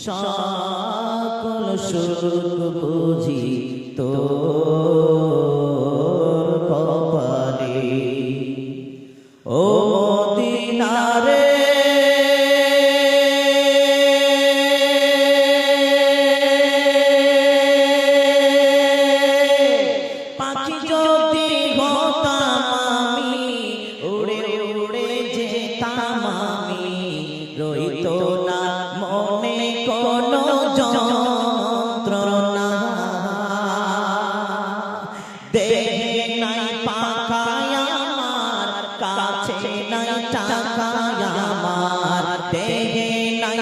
সকল সুখ বুঝি তো রইত না মনে কোনো যন্ত্রণা। দেহে নাই পাখায় আমার কাছে নাই আমার। নাই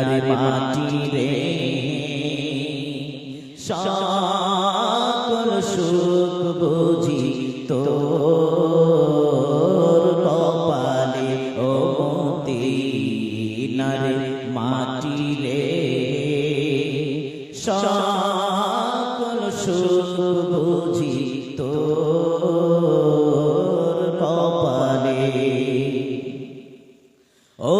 দিনার মাটি রে। সকল সুখ বুঝি তোর কপালে ও দিনার মাটি রে। সকল সুখ বুঝি তোর কপালে ও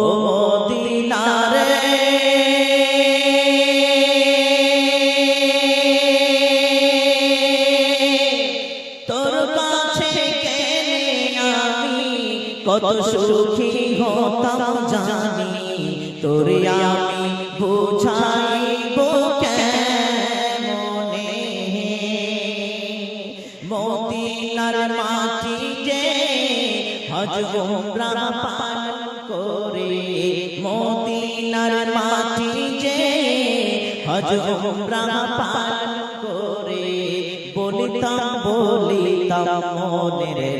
কত সুখী হতাম জানি, তোরে আমি বুঝাইব কেমনে? মদিনার মাটি যে হজ উমরা পালন করে, মদিনার মাটি যে হজ উমরা পালন করে, বলিতাম বলিতাম মনের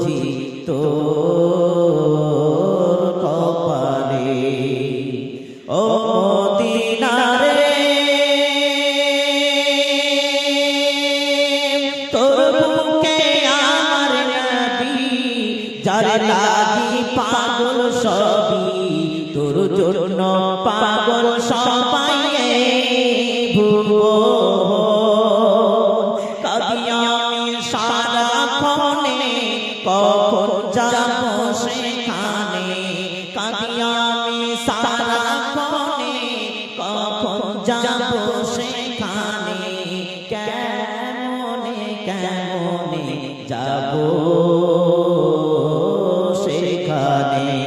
তোর বুকে আমার নবী যার লাগি পাগল সবই তোর জন্য পাগল সবাই কবি আমি সারা ক্ষণে কখন যাব কেমনে যাব সেখানে?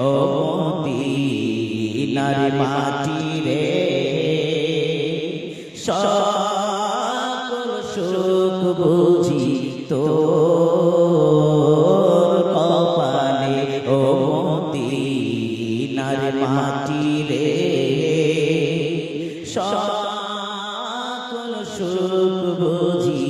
ও মদিনার মাটি রে সুখ বুঝি মাটি রে সকল সুখ বুঝি